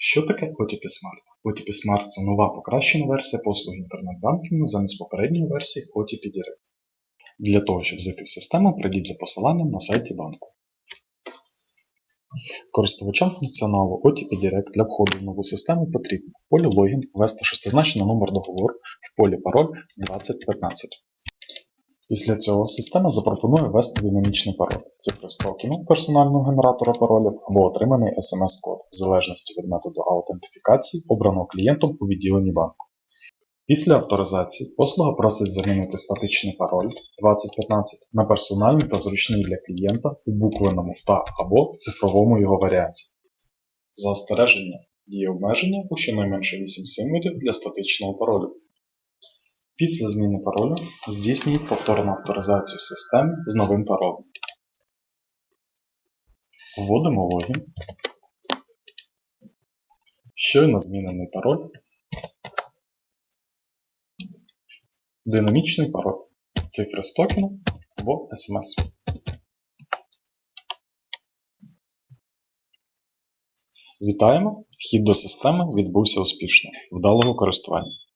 Що таке OTP Smart? OTP Smart – це нова покращена версія послуги інтернет-банкінгу замість попередньої версії OTP Direct. Для того, щоб зайти в систему, прийдіть за посиланням на сайті банку. Користувачам функціоналу OTP Direct для входу в нову систему потрібно в полі логін ввести шестизначний номер договору, в полі пароль 2015. Після цього система запропонує ввести динамічний пароль, цифри з токену персонального генератора паролів або отриманий SMS-код в залежності від методу аутентифікації, обраного клієнтом у відділенні банку. Після авторизації послуга просить замінити статичний пароль 2015 на персональний та зручний для клієнта у буквеному та або цифровому його варіанті. Застереження діє обмеження у щонайменше 8 символів для статичного паролю. Після зміни паролю здійснюють повторну авторизацію в системі з новим паролем. Вводимо логін. Щойно змінений пароль. Динамічний пароль. Цифри з токену або SMS. Вітаємо! Вхід до системи відбувся успішно. Вдалого користування.